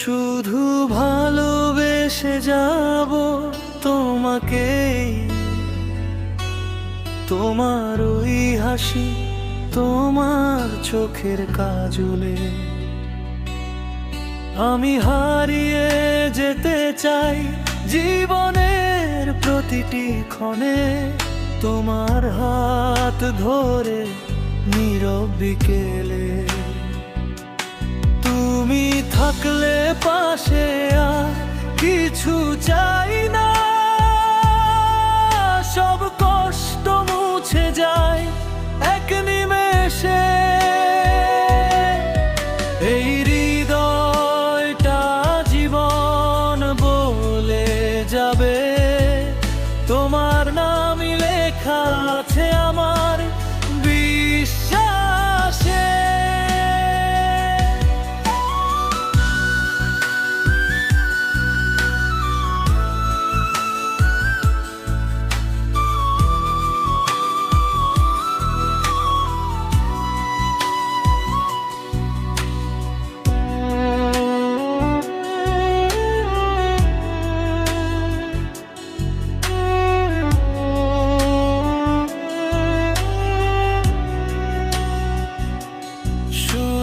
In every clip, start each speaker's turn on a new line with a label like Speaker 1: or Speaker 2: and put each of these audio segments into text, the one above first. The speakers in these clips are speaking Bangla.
Speaker 1: শুধু ভালোবেসে যাব তোমাকে। তোমার ওই হাসি তোমার চোখের কাজলে। আমি হারিয়ে যেতে চাই জীবনের প্রতিটি ক্ষণে। তোমার হাত ধরে নীরব বিকেলে। থাকলে পাশে আর কিছু চাই না। সব কষ্ট মুছে যায় এক নিমেষে। এই হৃদয়টা জীবন বলে যাবে। তোমার নামই লেখা আছে আমার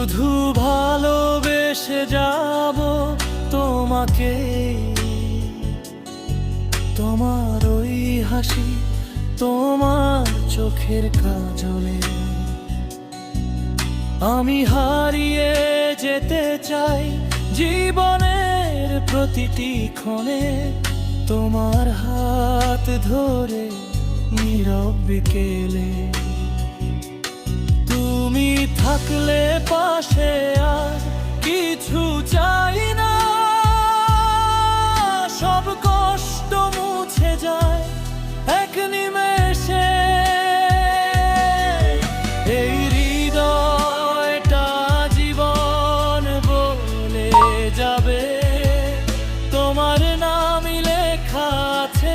Speaker 1: শুধু ভালোবেসে যাব তোমাকে। তোমার ওই হাসি তোমার চোখের কাজলে। আমি হারিয়ে যেতে চাই জীবনের প্রতিটি ক্ষণে। তোমার হাত ধরে নীরব বিকেলে। থাকলে পাশে আর কিছু চাই না। সব কষ্ট মুছে যায় এক নিমেষে। এই হৃদয়টা জীবন বলে যাবে। তোমার নামই লেখা আছে